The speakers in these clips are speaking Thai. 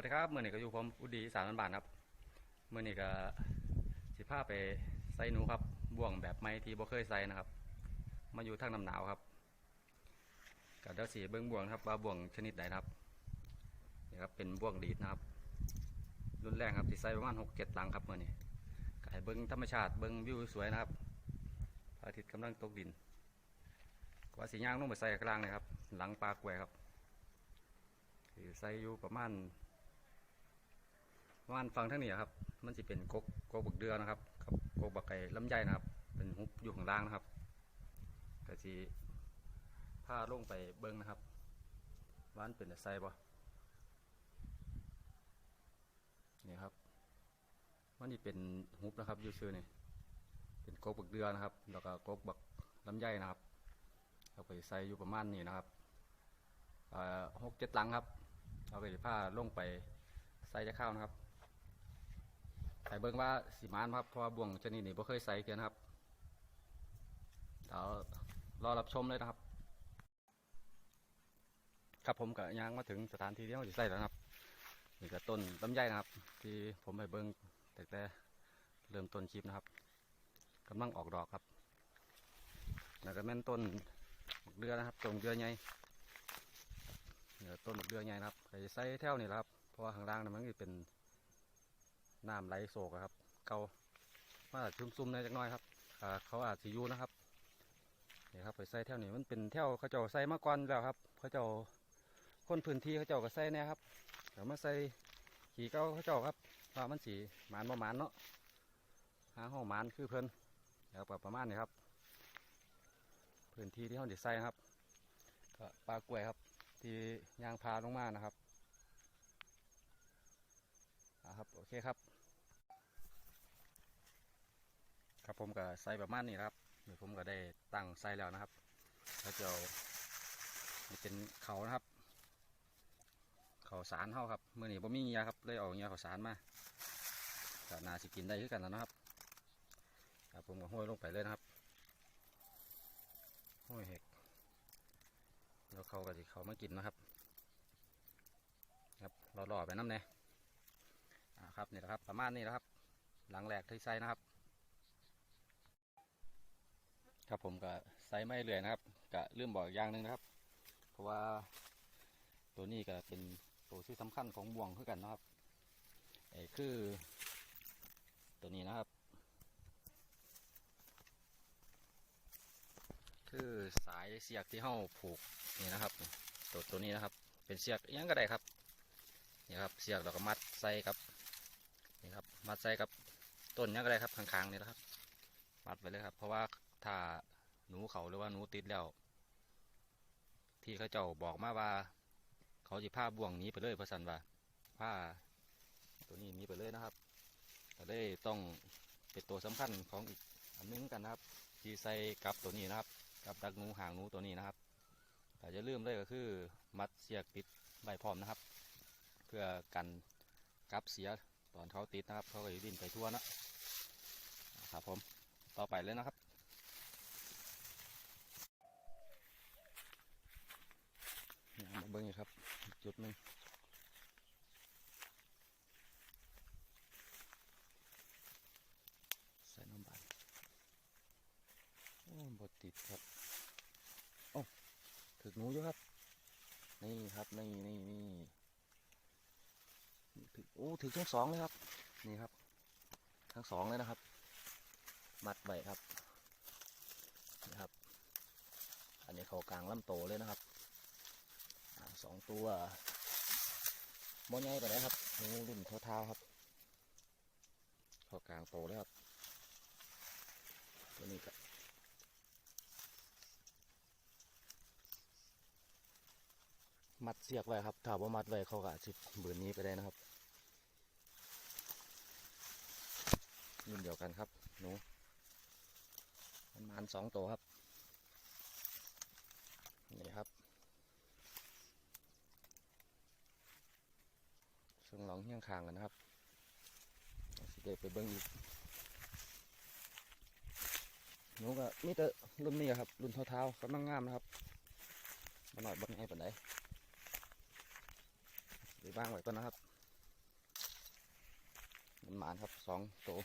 วัสดีครับเมื่อนี้ก็อยู่ผมอุดีสารบานครับเมื่อนี้ก็สิพาไปใส่หนูครับบ่วงแบบไม่ที่บ่เคยใส่นะครับ มาอยู่ทางน้ำหนาวครับก็เดี๋ยวสีเบิ้งบ่วงครับว่าบ่วงชนิดใดนครับนี่ครับเป็นบ่วงดีดนะครับรุ่นแรกครับที่ใส่ประมาณหกเจ็ดหลังครับเมื่อนี้ก็ให้เบิ้งธรรมชาติเบิ้งวิวสวยนะครับพระอาทิตย์กำลังตกดินกว่าสีย่างลงไปใส่กลางเลยครับ หลังปลากแหวครับใส่อยู่ประมาณ ประมาณฟังทั้งนี้ครับ มันจะเป็นกกกกบักเดือนะครับกับกกบักไก่ลำไยนะครับ เป็นหุบอยู่ข้างล่างนะครับก็จะผ้าลงไปเบิ้งนะครับว่านเป็นไซบ่นี่ครับมันนี่เป็นหุบนะครับอยูซื่อนี่เป็นกกบักเดือนะครับ แล้วก็กกบักลำไยนะครับเราไปใส่อยู่ประมาณนี้นะครับหกเจ็ดหลังครับ เอาไปผ้าลงไปใส่จะเข้าวนะครับ ใส่เบิ้งว่าสีมานครับเพราะว่าบ่วงชนิดนี้บ่เคยใส่เกินนครับเดี๋ยวรอรับชมเลยนะครับ ครับผมกับยางมาถึงสถานที่ที่เราจะใส่แล้วครับนี่ก็ต้นลำไยนะครับ ที่ผมไปเบิ้งแต่แต่เริ่มต้นคลิปนะครับกำลังออกดอกครับแล้วก็แม่นต้นบักเดือนะครับต้นเดือใหญ่เนี่ยต้นบักเดือใหญ่นะครับไปใส่แถวนี่แหละครับ เพราะว่าข้างล่างนั้นมันจะเป็น น้ำไหลโศกครับเกามาซุ่มๆในจักน้อยครับเขาอาจสิยูนะครับนี่ครับไปใส่แถวนี้มันเป็นแถวเขาเจ้าใส่มาก่อนแล้วครับเขาเจ้าคนพื้นที่เขาเจ้าก็ใส่เนี่ยครับเดี๋ยวมาใส่ขี่เก้าเขาเจ้าครับว่ามันสีหมานประมาณเนาะหาห้องหมานคือเพิ่นเดี๋ยวประมาณนี้ครับ พื้นที่ที่เขาเด็ใส่ครับก็ปลากล้วยครับ ที่ยางพาลงมานะครับอ่าครับโอเคครับ ครับผมก็ใส่ประมาณนี้ครับเดี๋ยวผมก็ได้ตั้งใส่แล้วนะครับแล้วจะเอานี่เป็นเขานะครับ เขาสารเขาครับเมื่อนี้ผมมีเงียครับเลยเอาเงียเขาสารมาก็น่าสิกินได้คือกันแล้วนะครับครับผมก็ห้อยลงไปเลยนะครับห้อยเห็กแล้วเขาก็จะเขามากินนะครับ ครับเราหล่อๆไปน้ำแน่อ่าครับนี่แหละครับ ประมาณนี้นะครับ หลังแหลกที่ใส่นะครับ ครับผมก็ใส่ไม่เรื่อยนะครับก็ลืมบอกอีกอย่างหนึ่งนะครับ เพราะว่าตัวนี้ก็เป็นตัวที่สำคัญของบ่วงคือกันนะครับไอ้คือ ตัวนี้นะครับ คือสายเสียกที่เห่าผูกนี่นะครับ ตัวตัวนี้นะครับ เป็นเสียกยังก็ได้ครับนี่ครับเสียกเราก็มัดใส่กับนี่ครับ มัดใส่กับต้นยังก็ได้ครับข้างๆนี่นะครับ มัดไว้เลยครับ เพราะว่า ถ้าหนูเขาหรือว่าหนูติดแล้ว ที่เขาเจ้าบอกมาว่า เขาจะผ้าบ่วงนี้ไปเลยพระสันว่าผ้าตัวนี้นี้ไปเลยนะครับก็เลยต้องเป็นตัวสำคัญของอีกอันหนึงกันนะครับที่ใส่กับตัวนี้นะครับ กับดักหนูหางหนูตัวนี้นะครับ แต่จะลืมเลยก็คือ มัดเสียกติดใบพร้อมนะครับ เพื่อกันกับเสียตอนเขาติดนะครับ เขาก็จะดิ้นไปทั่วนะครับผมต่อไปเลยนะครับ มาเบิ้งอีกครับอีก จุดหนึ่งใส่น้ำบาโอ้บดติดครับโอ้ถึกหนูอยู่ครับ นี่ครับ นี่นี่นี่ถึกโอ้ถึกทั้งสองเลยครับ นี่ครับ ทั้งสองเลยนะครับ มัดไว้ครับ นี่ครับ อันนี้เขากลางลำโตเลยนะครับ สองตัวมใหญ่ไปแล้วครับงูรุ่นเท้าๆครับเขากลางโตเลยครับตัวนี้ก็มัดเสียกไว้ครับ ถ้าว่ามัดไว้เขาก็สิบเบือนนี้ไปได้นะครับรุ่นเดียวกันครับ หนูประมาณสองตัวครับ นี่ครับ ส่งหลองเฮี้ยงคางกันนะครับสิเดไปเบิ้งอีกหนูก็มีแต่รุ่นนี้ครับ รุ่นเท้าๆกำลังงามนะครับมาหน่อยเบิ้งให้ปานใดไปบ้างไว้ก่อนนะครับ มันหมานครับสองตัว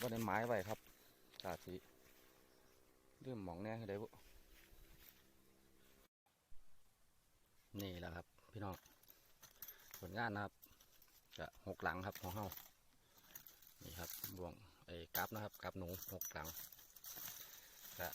ก็ได้ไม้ไว้ครับกาสีเรื่องหมองแน่ให้ได้บุ นี่แหละครับ พี่น้องผลงานนะครับจะหกหลังครับของเฮานี่ครับบ่วงไอ้กับนะครับกับหนูหกหลังจะ